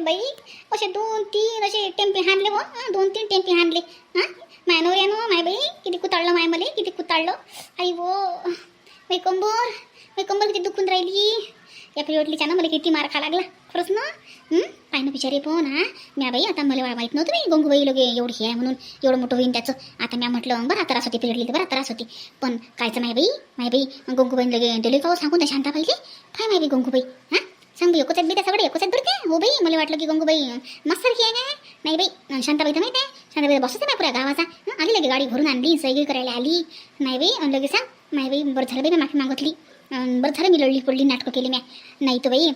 बाई. असे दोन तीन असे टेम्पे हाणले हो. दोन तीन टेम्पे हाणले. हां माय नवऱ्यानं माय बाई किती कुताळलं माय मले किती कुताळलं आई वो माय कंबर कंबर किती दुखून राहिली. या पिरियडलीच्या मला किती मार खा लागला. खरंच ना? हं? पाय ना बिचारे पण हा. म्या बाई आता मला माहीत नव्हतं मी गंगूबाई लगे एवढी हे आहे म्हणून एवढं मोठं होईन त्याचं. आता म्या म्हटलं बरं त्रास होते पिरियडली तर बरं त्रास होते. पण कायचं माय बाई? माय बाई गंगूबाईन लगे दिले का सांगून त्या शांता पाहिजे काय माय बाई गंगूबाई हां? सांग बाई एकोच्यात बिटा सगळे एकोच्यात भरते हो बाई मला वाटलं की गंगूबाई मस्त सारखी आहे काय नाही बाई शांताबाई तर माहिती आहे शांताबाई बसत नाही पुऱ्या गावाचा? आली लगे गाडी भरून आणली सैगी करायला आली. नाही बाई अन् लगे सांग. नाही बाई बरं झालं बाई मी माफी मागितली. बरं झालं मी लढली पडली नाटकं केली म्या नाही तर बाई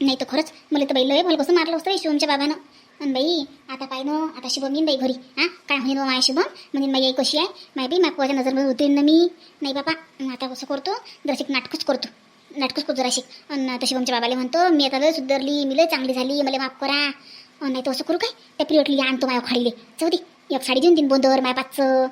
नाही तर खरंच मला तर बाई लय भल कसं मारलं असतं बाई शिवमच्या बाबानं. आणि बाई आता पाय नो आता शुभम येईन बाई घरी. हां काय म्हणेन बा हो माया शुभम? म्हणजे माझी आई कशी आहे? माय बाई माझ्या नजरमध्ये उतरीन ना मी. नाही बाबा आता कसं करतो दर्शक नाटकच करतो. नाटकच करतो जराशी. आणि आता शिवमच्या बाबाला म्हणतो मी आता लय सुधारली मी लय चांगली झाली मला माफ करा. नाही तर असं करू काय? त्या पिरियडली आणतो माझ्या खाडीले. जाऊ दे एक साडी देऊन तीन बोंदर माय पाचचं.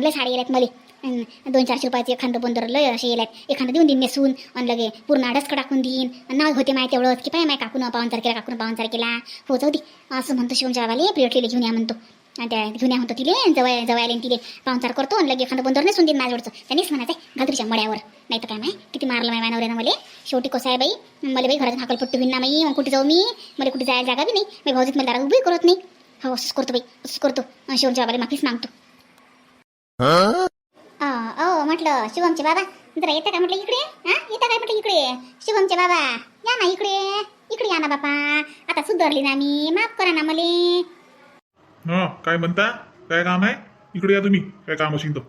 लय साडी येल्यात मला. दोन चारशे रुपयाचे एखादं बोंदर लय असे येल्यात. एखादं देऊन देईन नेसून. आणि लगे पूर्ण अडसकं टाकून देईन. नाव होते माय तेवढंच की पाय माय काकून पावन तारखेला काकून पावन तारखेला हो जाऊ दे. असं म्हणतो शिवमच्या बाबाले पिरियडलीला घेऊन या म्हणतो. आणि त्या जुन्या या म्हणतो तिले जवळ जवळ आले तिले पाहुणचार करतो आणि लगे एखादं बंदर नसून देईन माझ्यावरचं त्यांनीच म्हणायचं घालतरीच्या मड्यावर. नाही तर काय माय किती मारलं माय मानवऱ्यानं मला. शेवटी कसं आहे बाई? मला बाई घरात हाकलपट्टी होईन ना माई मग कुठे जाऊ मी? मला कुठे जायला जागा बी नाही. मी भाऊजीत मला दारा उभी करत नाही. हो असंच करतो बाई असंच करतो. अन् शिवमच्या बाबाला माफीच मागतो. ओ म्हटलं शिवमचे बाबा. जरा येता का म्हटलं इकडे? हा येता काय म्हटलं इकडे? शिवमचे बाबा या ना इकडे. इकडे या ना बापा. आता सुधारली ना मी. माफ करा ना मला. हा काय म्हणता? काय काम आहे? इकडे या तुम्ही. काय काम असेल तर.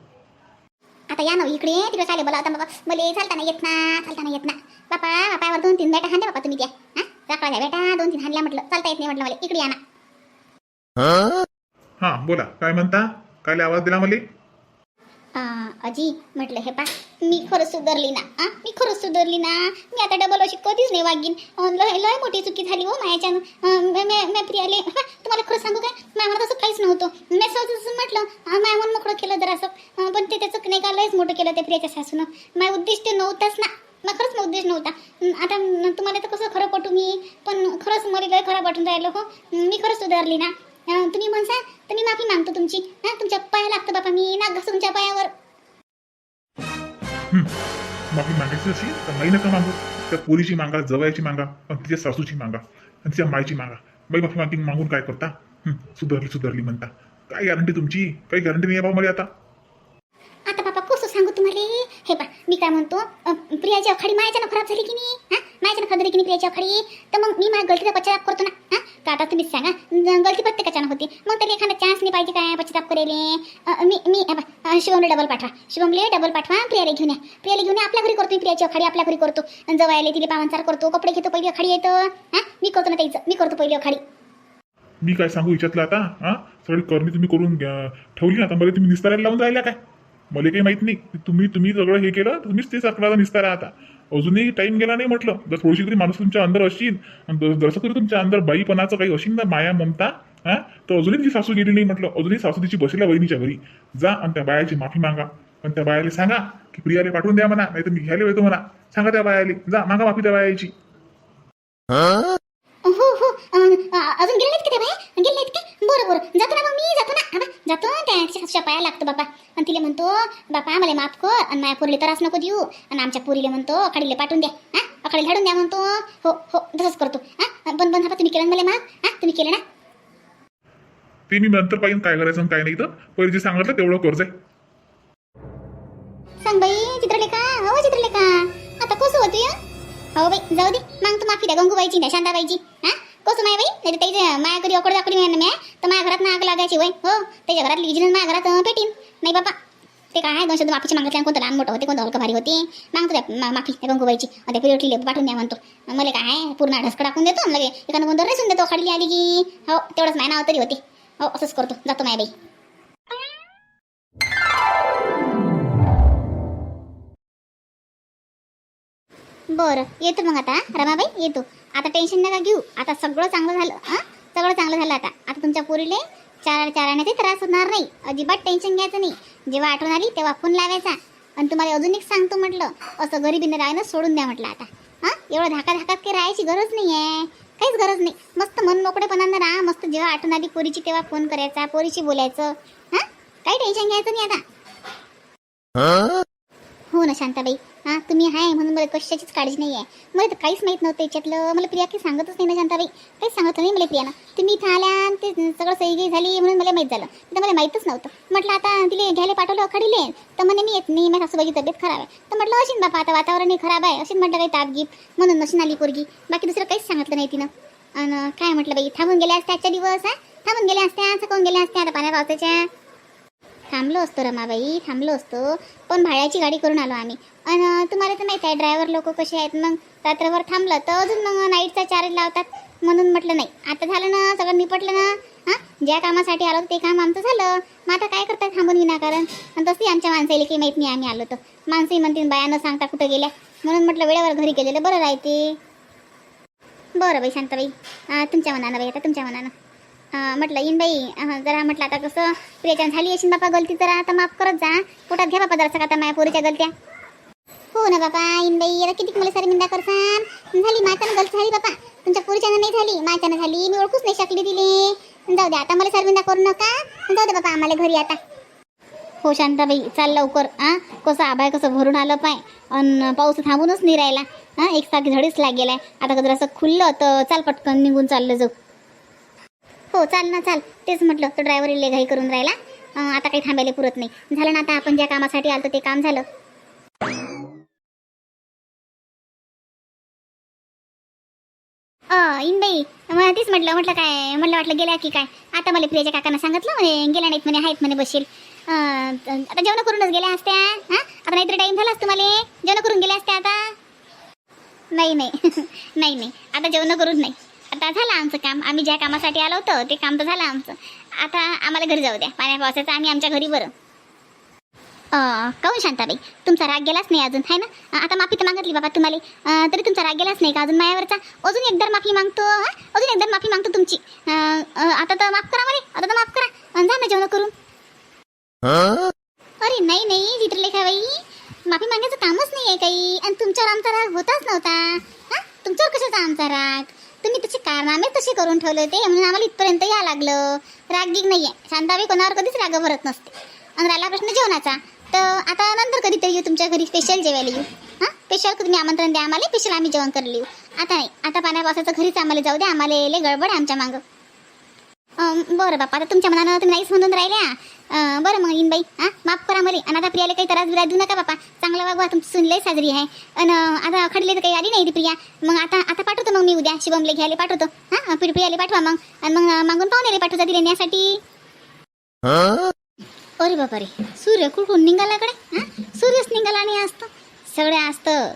आता या ना इकडे तिकडे चालेल बोला आता बाबा मले चालताना येत ना चालताना येत ना. बापा पायावर दोन तीन बेटा हाणल्या बापा तुम्ही त्या. हा? चाकळा बेटा दोन तीन हाणल्या म्हटलं. चालता येत नाही म्हटलं मला. इकडे या ना. हा बोला. काय म्हणता? काय आवाज दिला मला? अजी म्हटलं हे पा मी खरंच सुधारली ना आ? मी खरंच सुधारली ना? मी आता डबल अशी कधीच नाही वागीन. लय लय मोठी चुकी झाली हो माझ्याच्यानं अं, मी- प्रियाले तुम्हाला खरं सांगू काय माझ्या तसं काहीच नव्हतं. मी सहज म्हटलं अं, मन मोकळं केलं जरासं असं. पण ते त्याचं नाही का लयच मोठं केलं त्या प्रियाच्या सासूनं. उद्देश उद्दिष्ट नव्हताच ना. मग खरंच मग उद्देश नव्हता. आता तुम्हाला तर कसं खरं पटू मी पण खरंच मला लय खरं पटून राहिलं हो. मी खरंच सुधारली ना. तुम्ही म्हणसा तर मी माफी मागतो तुमची. हा तुमच्या पाया लागतं बाबा मी नाग घासू तुमच्या पायावर. माफी मागायची अशी तर नाही नका मागू. त्या पोरीची मागा जवळची मागा आणि तिच्या सासूची मागा आणि तिच्या मायची मागा. बाई माफी मागी मागून काय करता? सुधारली सुधारली म्हणता. काय गॅरंटी तुमची? काही गॅरंटी नाही आहे बाबा मला आता? आता बाबा कसं सांगू तुम्हाला? हे पा मी काय म्हणतो प्रियाची अखाडी मायाच्यानं खराब झाली की नाही? मायाच्यानं खराब झाली की नाही प्रियाची अखाडी तर मग मी माझ्या गलतीचा पश्चाताप करतो ना हा? का आता तुम्हीच सांगा. गलती प्रत्येकाच्यानं होती? मग त्याला एखादा चान्स नाही पाहिजे काय? पश्चिताप करेले. मी मी शिवमले डबल पाठवा. शिवमले डबल पाठवा प्रियाला घेऊन या. प्रियाला घेऊन या आपल्या घरी करतो प्रियाची अखाडी आपल्या घरी करतो. आणि जवळ आले तिला पावनचार करतो. कपडे घेतो पहिली अखाडी येतो. हा? मी करतो ना त्याचं मी करतो पहिली अखाडी. मी काय सांगू याच्यातलं आता? हा? सगळी करणी तुम्ही करून घ्या- ठेवली ना आता. मला तुम्ही निस्तारायला लावून राहिल्या काय? मला काही माहीत नाही. तुम्ही तुम्ही सगळं हे केलं तुम्हीच ते सगळं निस्तारा आता. अजूनही टाइम गेला नाही म्हटलं. जर थोडीशी तरी माणूस तुमच्या अंदर असेल आणि जसं तरी तुमच्या अंदर बाईपणाचं काही असेल ना माया ममता हा तर अजूनही तिची सासू गेली नाही म्हटलं. अजूनही सासू तिची बसल्या वहिनीच्या घरी. जा आणि त्या बायाची माफी मागा. आणि त्या बायाला सांगा की प्रियाला पाठवून द्या म्हणा नाही तर मी घ्यायला येतो म्हणा. सांगा त्या बायाले. जा मागा माफी त्या बायाची. हो हो अजून गेले नाहीत का ते गेले नाहीत का? जातो ना मग मी जातो ना. जातो त्या सासूच्या पाया लागतो बाबा. म्हणतो बापा मला माफ कर आणि माझ्या पोरीला त्रास नको देऊ आणि आमच्या पोरीला म्हणतो अखाडीला पाठवून द्या हा? अखाडीला झाडून द्या म्हणतो हो हो तसंच करतो हा? पण पण हा तुम्ही केलं मला माफ हा? तुम्ही केलं ना? ते मी नंतर पाहिजे काय करायचं आणि काय नाही तर पहिले जे सांगितलं तेवढं कर्ज आहे सांग बाई चित्रलेखा हो चित्रलेखा. आता कसं होतं हो बाई जाऊ दे. मग तू माफी द्या गंगूबाईची द्या शांताबाईची हा? कसं माय बाई? नाही त्याच्या माया कधी अकड दाखवली मी तर माझ्या घरात आग लागायची वय हो त्याच्या घरात लिजिन माझ्या घरात पेटीन. नाही बाबा ते काय आहे? दोन शब्द माफीची मागितल्या कोणतं लहान मोठं होते कोणतं हलकं भारी होते? मागतो त्या मा- माफी त्या गंगूबाईची आणि त्या पिरियडली पाठवून द्या म्हणतो. मला काय आहे? पूर्ण ढसकं टाकून देतो आणि लगे एखादं गोंधळ रेसून देतो खाली आली की. हो तेवढंच माझ्या नाव तरी होते. हो असंच करतो. जातो माय बाई. बरं येतो मग आता रमाबाई येतो. आता टेन्शन नका घेऊ. आता सगळं चांगलं झालं हां? सगळं चांगलं झालं आता. आता तुमच्या पोरीले चार चाराने ते त्रास होणार नाही. अजिबात टेन्शन घ्यायचं नाही. जेव्हा आठवण आली तेव्हा फोन लावायचा. आणि तुम्हाला अजून एक सांगतो म्हटलं. असं गरिबीने राहणं सोडून द्या म्हटलं आता. हां? एवढं धाका धाकात काही राहायची गरज नाही आहे काहीच गरज नाही. मस्त मन मोकळेपणानं राहा. मस्त जेव्हा आठवण आली पोरीची तेव्हा फोन करायचा पोरीशी बोलायचं. हां? काही टेन्शन घ्यायचं नाही आता. ना शांताबाई. हां तुम्ही आहे म्हणून मला कशाचीच काळजी नाही आहे मला तर काहीच माहीत नव्हतं याच्यातलं. मला प्रिया काही सांगतच नाही ना शांताबाई. काहीच सांगत नाही मला प्रियानं. तुम्ही इथं आल्या आणि ते सगळं सही झाली म्हणून मला माहीत झालं. तर मला माहीतच नव्हतं. म्हटलं आता तिले घ्यायला पाठवलं अखाडीले. तर म्हणे मी येत नाही. माझ्या सासूबाईची तब्येत खराब आहे. तर म्हटलं अशीन बापा आता वातावरणही खराब आहे. अशीन म्हटलं काही तापगीप. म्हणून नशीन आली पोरगी. बाकी दुसरं काहीच सांगितलं नाही तिनं. आणि काय म्हटलं बाई थांबून गेल्या असत्या आजच्या दिवस हा? थांबून गेल्या असत्या चकवून गेल्या असत्या आता पाण्या पावसाच्या. थांबलो असतो रमाबाई थांबलो असतो. पण भाड्याची गाडी करून आलो आम्ही. आणि तुम्हाला तर माहीत आहे ड्रायव्हर लोक कसे आहेत. मग रात्रभर थांबलं तर अजून मग नाईटचा चार्ज लावतात. म्हणून म्हटलं नाही. आता झालं ना सगळं निपटलं ना. हां? ज्या कामासाठी आलो ते काम आमचं झालं. मग आता काय करतात? थांबून विनाकारण आणि तसंही आमच्या माणसाला की माहीत नाही आम्ही आलो तर. माणसंही म्हणतील बाया न सांगता कुठं गेल्या? म्हणून म्हटलं वेळेवर घरी गेलेलं बरं राहते. बरं बाई शांताबाई. तुमच्या मनानं बाई आता तुमच्या मनानं. म्हटलं येईन बाई जरा म्हटलं आता कसं प्रियाच्या झाली असेल बापा गलती जरा आता माफ करत जा. पोटात घ्या बापा जरासं आता माया पोरीच्या गलत्या. हो ना बापा इन बाई आता किती मला सारी निंदा करसान. झाली माझ्यानं गलती झाली बापा. तुमच्या पोरीच्यानं नाही झाली माझ्यानं झाली. मी ओळखूच नाही शकली तिले. जाऊ दे आता मला सारी निंदा करू नका. जाऊ दे बापा आम्हाला घरी आता. हो शांताबाई चाल लवकर आ कसं आबाय कसं भरून आलं पाय. अन पाऊस थांबूनच नाही राहिला. हां एक सारखी झडीच लागेलाय आता जर असं खुललं तर चाल पटकन निघून चाललं जाऊ. हो चाल ना चाल. तेच म्हटलं तो ड्रायव्हर घाई करून राहिला. आता काही थांबायला पुरत नाही. झालं ना आता आपण ज्या कामासाठी आलतो ते काम झालं. अ इनबाई मग तेच म्हटलं म्हटलं काय म्हटलं वाटलं गेल्या की काय. आता मला प्रियाच्या काकांना सांगितलं म्हणे गेल्या नाहीत म्हणे आहेत म्हणे बसेल आता जेवण करूनच गेल्या असत्या हां? आता नाहीतर टाईम झालाच तुम्हाला जेवण करून गेल्या असत्या आता? नाही नाही. नाही नाही. आता जेवण करून नाही. आता झालं आमचं काम. आम्ही ज्या कामासाठी आलो होतो ते काम तर झालं आमचं. आता आम्हाला घरी जाऊ द्या. पाण्या पावसाचं आम्ही आमच्या घरी बरं काऊन काहून शांताबाई? तुमचा राग गेलाच नाही अजून आहे ना? आता माफी तर मागितली बाबा तुम्हाला. तरी तुमचा राग गेलाच नाही का अजून मायावरचा? अजून एकदा माफी मागतो हं? अजून एकदा माफी मागतो तुमची. आता तर माफ करा मला आता तर माफ करा. जा ना जेवण करून. अरे नाही नाही चित्रलेखाबाई माफी मागण्याचं कामच नाही आहे काही. आणि तुमच्यावर आमचा राग होताच नव्हता. हा? तुमच्यावर कशाचा आमचा राग? तुम्ही तसे कारनामे तसे करून ठेवले होते. म्हणून आम्हाला इथपर्यंत या लागलं. राग नाही आहे शांताबाई कोणावर कधीच राग भरत नसते. आणि राहिला प्रश्न जेवणाचा. तर आता नंतर कधीतरी येऊ तुमच्या घरी. स्पेशल जेवायला येऊ. हां? स्पेशल तुम्ही आमंत्रण द्या आम्हाला. स्पेशल आम्ही जेवण करायला येऊ. आता नाही. आता पाण्या पावसाचं घरीच आम्हाला जाऊ द्या. आम्हाला लय गडबड आमच्या मागं. बरं बापा आता तुमच्या मनानं तुम्ही नाहीच म्हणून राहिल्या. बरं मग इन बाई हां? माफ करा मला. आणि आता प्रियाला काही त्रास बिरास देऊ नका बापा. चांगला वागवा तुमची सुनलंय लई साजरी आहे. आणि आता खडले तर काही आली नाही ती प्रिया. मग आता आता पाठवतो मग मी उद्या. शिवमले घ्यायला पाठवतो. हां? प्रियाला पाठवा मग. आणि मग मागून पाहुण्याला पाठवता ती नेण्यासाठी अरे बापा रे सूर्य कुठून निघाला कडे? हां? सूर्यच निघाला आणि असतं सगळं असतं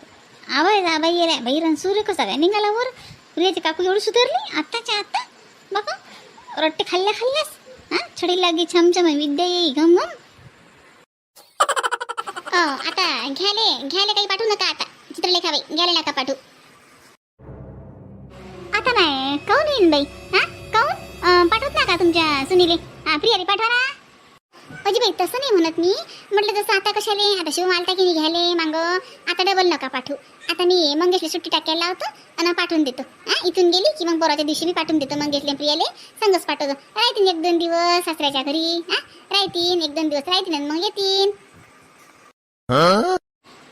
आवाज आबाई येल्या बाई रन सूर्य कसा काय निघाला वर? प्रियाची काकू एवढी सुधारली? आत्ताच्या आत्ता? बापा रट्टे खाल्ल्या खाल्ल्यास हा छडी लागी छमछम विद्या येई घम घम आता घ्याले घ्याले काही पाठवू नका आता चित्रलेखा बाई घ्याले नका पाठवू आता नाही काऊन येईन बाई हा काऊन अ, पाठवत नका तुमच्या सुनीले हा प्रियाले पाठवा ना अजी बाई तसं नाही म्हणत मी. म्हटलं तसं आता कशाले? आता शिव मालता की घ्याले मांग आता डबल नका पाठवू. आता मी मंगेशला सुट्टी टाकायला लावतो आणि पाठवून देतो. हा इथून गेली की मग बोराच्या दिवशी मी पाठवून देतो मंगेशले प्रियाले. संगच पाठवतो. राहतीन एक दोन दिवस सासऱ्याच्या घरी. हा राहतीन एक दोन दिवस राहतीन आणि मग येतीन.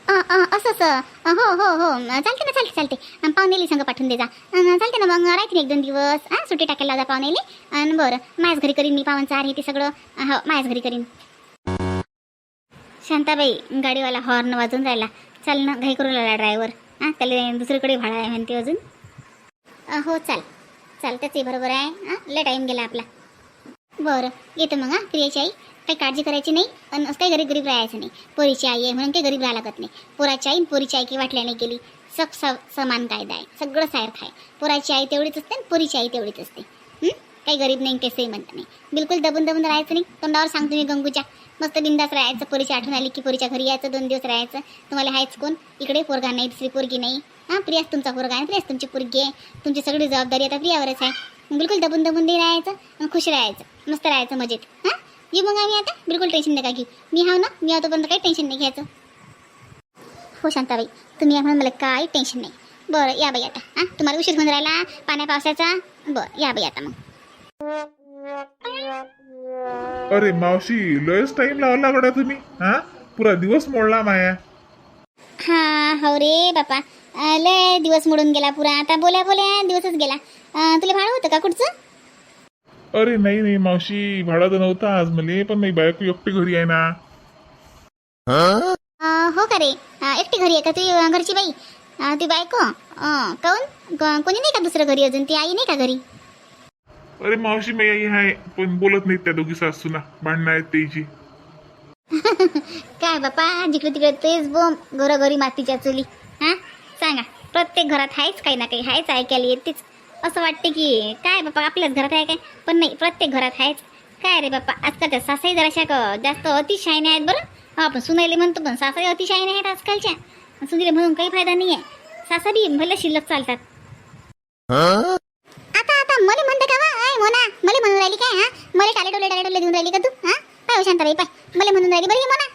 असं असं. हो हो हो. चालते ना चालते चालते. पाहुणेली संग पाठवून दे जा. चालते ना मग. राहते एक दोन दिवस. हां सुट्टी टाकायला जा पाहुणेली आणि बरं. माझ्याच घरी करीन मी पाहुणचार हे ते सगळं. हो माझ्याच घरी करीन. शांताबाई गाडीवाला हॉर्न वाजून राहिला. चाल ना घाई करू लागला ड्रायव्हर हां त्याला दुसरीकडे भाडा आहे म्हणते अजून. हो चाल. चाल त्याचंही बरोबर आहे. हां लय टाईम गेला आपला. बरं येतो मग हां प्रियाची आई. काही काळजी करायची नाही आणि असं काही गरीब गरीब राहायचं नाही. पोरीची आई आहे म्हणून काही गरीब राहायला लागत नाही. पोराची आई आणि पोरीची आई की वाटल्याने गेली सब स समान कायदा आहे. सगळं सारखं आहे. पोराची आई तेवढीच असते आणि पोरीची आई तेवढीच असते. काही गरीब नाही काही म्हणत नाही. बिलकुल दबून दबून राहायचं नाही. तोंडावर सांगतो मी गंगूच्या. मस्त बिंदास राहायचं पोरीची आठवण आली की पोरीच्या घरी यायचं दोन दिवस राहायचं. तुम्हाला हायच कोण? इकडे पोरगा नाही दुसरी पोरगी नाही. हां प्रियास तुमचा पोरगा आहे प्रियास तुमची पोरगी आहे. तुमची सगळी जबाबदारी आता प्रियावरच आहे. बिलकुल दबून दबून नाही राहायचं खुश राहायचं मस्त राहायचं मजेत. हां? येऊ मग आम्ही आता बिलकुल टेन्शन नका घेऊ. मी हाव ना मी तोपर्यंत काही टेन्शन नाही घ्यायचं. हो शांताबाई तुम्ही आहे म्हणून मला काही टेन्शन नाही. बरं या बाई आता. हां? तुम्हाला उशीर होऊन राहिला पाण्या पावसाचा? बरं या बाई आता मग. अरे मावशी लयच टाइम लावला गड्या तुम्ही. हा? पुरा दिवस मोडला माया. हा हो रे बापा. लय दिवस मोडून गेला पुरा. आता बोल्या बोल्या दिवसच गेला. अं, तुला भाडं होतं का कुठचं? अरे नाही नाही मावशी भाडा तर नव्हता आज मले पण नाही बायको एकटी घरी आहे ना. अं, हो का रे? अं, एकटी घरी आहे का तुझी अं, घरची बाई? अं, ती बायको? अं, काहून क- कोणी नाही का दुसरं घरी अजून? ती आई नाही का घरी? अरे मावशी मी आई आहे पण बोलत नाहीत त्या दोघी सासूना. भांडणं आहेत त्याची. काय बापा जिकडे तिकडे तेच बोम घरोघरी मातीच्या चुली. हा? सांगा प्रत्येक घरात आहेच काही ना काही आहेच ऐकायला येतेच. असं वाटते की काय बापा आपल्याच घरात आहे काय? पण नाही प्रत्येक घरात आहेच. काय रे बापा आजकालच्या सासाई जराशा जास्त अतिशायने आहेत बरं. आपण सुनायले म्हणतो पण सासाई अतिशायने आहेत आजकालच्या. सुनीले म्हणून काही फायदा नाही आहे. सासा बी भले शिल्लक चालतात. आता आता मला म्हणतं का आय मोना मला म्हणून राहिली काय हा? मला टाले टोले टाले टोले देऊन राहिली का तू हा? पाय हो शांताबाई पाय. मला म्हणून राहिली बरं ही मोना.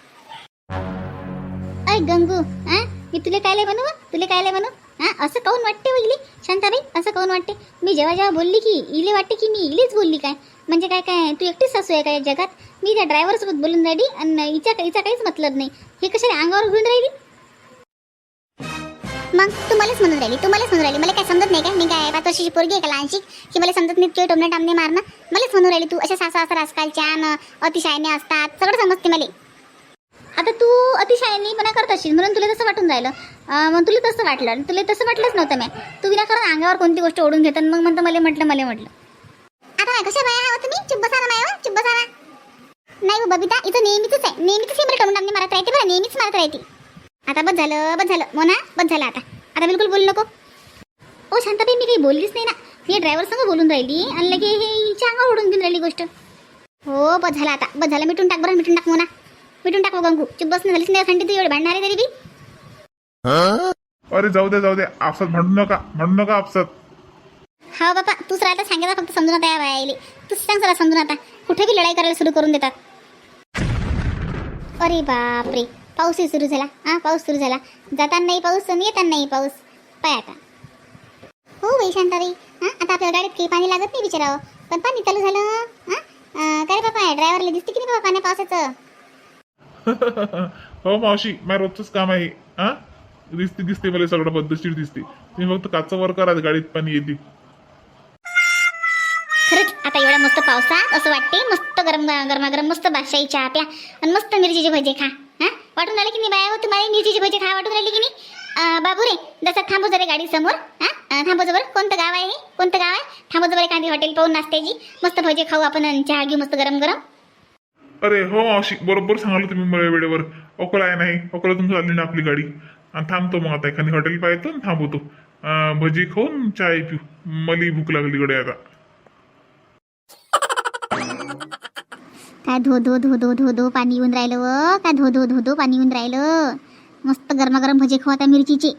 अय गंगू हा? मी तुला कायले म्हणू बा? तुला कायले म्हणू? हा असं काऊन वाटते हो वहिले शांताबाई असं काऊन वाटते? मी जेव्हा जेव्हा बोलली की इले वाटते की मी इलेच बोलली काय? म्हणजे काय काय? तू एकटीच सासू आहे काय जगात? मी त्या ड्रायव्हरसोबत बोलून राहिली आणि हिचा हिचा काहीच मतलब नाही. हे कशाला अंगावर घेऊन राहिली? मग तू मलाच म्हणून राहिली तू मलाच म्हणून राहिली. मला काय समजत नाही का मी काय पाच वर्षाची पोरगी आहे का लहानशी की मला समजत नाही तुझे टोमणे टामणे मारणं? मलाच म्हणून राहिली तू अशा सासू असतात आजकालच्या न अतिशायने असतात. सगळं समजते मला. आता तू अतिशायनीपणा करत असशील म्हणून तुला तसं वाटून राहिलं. मग तुला तसं वाटलं. तुला तसं वाटलंच नव्हतं मी. तू विनाकारण अंगावर कोणती गोष्ट ओढून घेतात मग म्हणतं मला म्हटलं मला म्हटलं. आता काय कशा बाया आहात तुम्ही? चुप बसा ना चुप बसा ना नाही हो, बबिता इथं नेहमीच आहे. नेहमीच ही मला टोमणे मारत राहते बरं नेहमीच मारत राहते. आता बस झालं बस झालं. मोना बस झालं आता. आता बिलकुल बोलू नको. ओ शांताबाई मी काही बोललीच नाही ना. मी ड्रायव्हर संग बोलून राहिली आणि लगे हे हिच्या अंगावर ओढून घेऊन राहिली गोष्ट. हो बस झालं आता. बस झालं मिटून टाक बरं मिटून टाक मोना. मिटून टाक गंगू. चुप बस झालीस नाही थंडी तू एवढे भांडणार आहे तरी बी. अरे जाऊ दे जाऊ दे. आपसात भांडू नका भांडू नका आपसात. हा बापा तूच राहिला सांगायला फक्त समजून आता या बायाले. तूच सांग जरा समजून आता. कुठे बी लढाई करायला सुरू करून देतात. अरे बापरे पाऊसही सुरू झाला. हा पाऊस सुरू झाला. जाताना नाही पाऊस आणि येताना नाही पाऊस. पाय आता. हो बाई शांताबाई. हा आता आपल्या गाडीत काही पाणी लागत नाही विचारावं पण पाणी चालू झालं. हा? काय रे बापा ड्रायव्हरला दिसते की नाही बाबा पाण्या पावसाचं? हो मावशी माझ्या रोजचंच काम आहे. हा दिसते दिसते मला सगळं पद्धतशीर दिसते. तुम्ही फक्त काचं वर करा गाडीत पाणी येते. खरंच आता एवढा मस्त पावसात असं वाटते मस्त गरम गरमागरम मस्त बादशाही चहा प्या आणि मस्त मिरचीचे भजे खा. हा? वाटून राहिले की नाही बाया? हो तुम्हाला मिरचीचे भजे खा वाटून राहिले की नाही? बाबू रे जसं थांबू जरा गाडी समोर हा थांबू जवळ. कोणतं गाव आहे कोणतं गाव आहे? थांबू जवळ एखादी हॉटेल पाहून नाश्त्याची. मस्त भजे खाऊ आपण चहा घेऊ मस्त गरम गरम अरे हो मावशी बरोबर सांगाल तुम्ही मला वेळेवर. अकोला आहे नाही अकोला तुमचं आली ना आपली गाडी. आणि थांबतो मग आता एखादी हॉटेल पाहिजे आणि थांबवतो. भजी खाऊन चाय पिऊ. मला भूक लागली गडे आता. काय धो धो धो धो धो धो पाणी येऊन राहिलं व? काय धो धो धो धो पाणी येऊन राहिलं? मस्त गरमागरम भजे खाऊ आता मिरचीचे.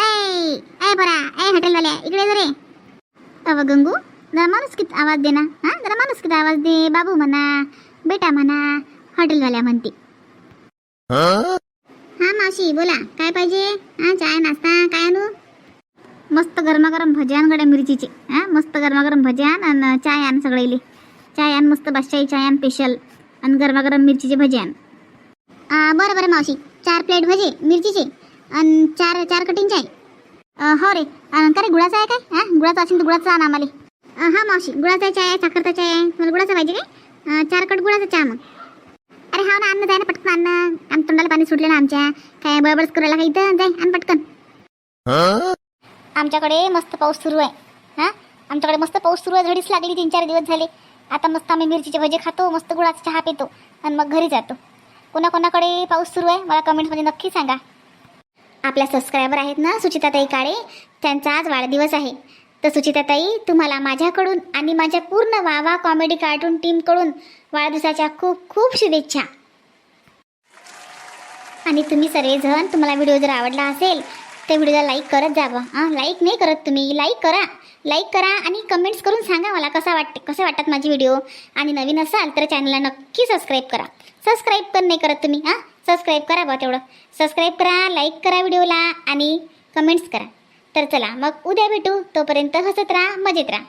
ऐ ऐ बरा ऐ हॉटेलवाल्या इकडे जरे. अव गंगू जरा माणूस किती आवाज दे ना. हा जरा माणूस किती आवाज दे बाबू म्हणा. बेटा म्हणा हॉटेलवाल्या म्हणते. हा मावशी बोला काय पाहिजे? हा चाय नाश्ता काय आणू? मस्त गरमागरम आण गड्या मिरचीचे. हा मस्त गरमागरम आण आणि चाय आण सगळे चाय आण मस्त बादशाही चाय आण स्पेशल आणि गरमागरम मिरचीचे भजे आण. बरं बरं मावशी. चार प्लेट भजे मिरचीचे. आणि चार चार कटिंग चाय. हो रे. का रे गुळाचा आहे काय? हा गुळाचा असेल तर गुळाचा आण आम्हाला. हा मावशी गुळाचा चाय आहे साखरचा चाय आहे. तुम्हाला गुळाचा पाहिजे काय? चार कट गुळाचा चहा मग. अरे हा ना अन्न जाय ना पटकन अन्न. आम तोंडाला पाणी सुटलं ना आमच्या. काय बळबळच करायला काय इथं? जाय आण पटकन. आमच्याकडे मस्त पाऊस सुरू आहे. हा? आमच्याकडे मस्त पाऊस सुरू आहे. झडीच लागली तीन चार दिवस झाले. आता मस्त आम्ही मिरचीचे भजे खातो मस्त गुळाचा चहा पितो आणि मग घरी जातो. कोणाकोणाकडे पाऊस सुरू आहे मला कमेंटमध्ये नक्की सांगा. आपल्या सबस्क्रायबर आहेत ना सुचिताताई काळे. त्यांचा आज वाढदिवस आहे. तर सुचिताताई तुम्हाला माझ्याकडून आणि माझ्या पूर्ण वावा कॉमेडी कार्टून टीमकडून वाढदिवसाच्या खूप खूप शुभेच्छा. आणि तुम्ही सर्वजण तुम्हाला व्हिडिओ जर आवडला असेल तर व्हिडिओला लाईक करत जावं हां लाईक नाही करत तुम्ही लाईक करा. लाईक करा आणि कमेंट्स करून सांगा मला कसा वाटते कसे वाटतात माझे व्हिडिओ. आणि नवीन असाल तर चॅनलला नक्की सबस्क्राईब करा. सबस्क्राईब पण नाही करत तुम्ही हां? सबस्क्राईब करा बा तेवढं. सबस्क्राईब करा लाईक करा व्हिडिओला आणि कमेंट्स करा. तर चला मग उद्या भेटू. तोपर्यंत हसत राहा मजेत राहा.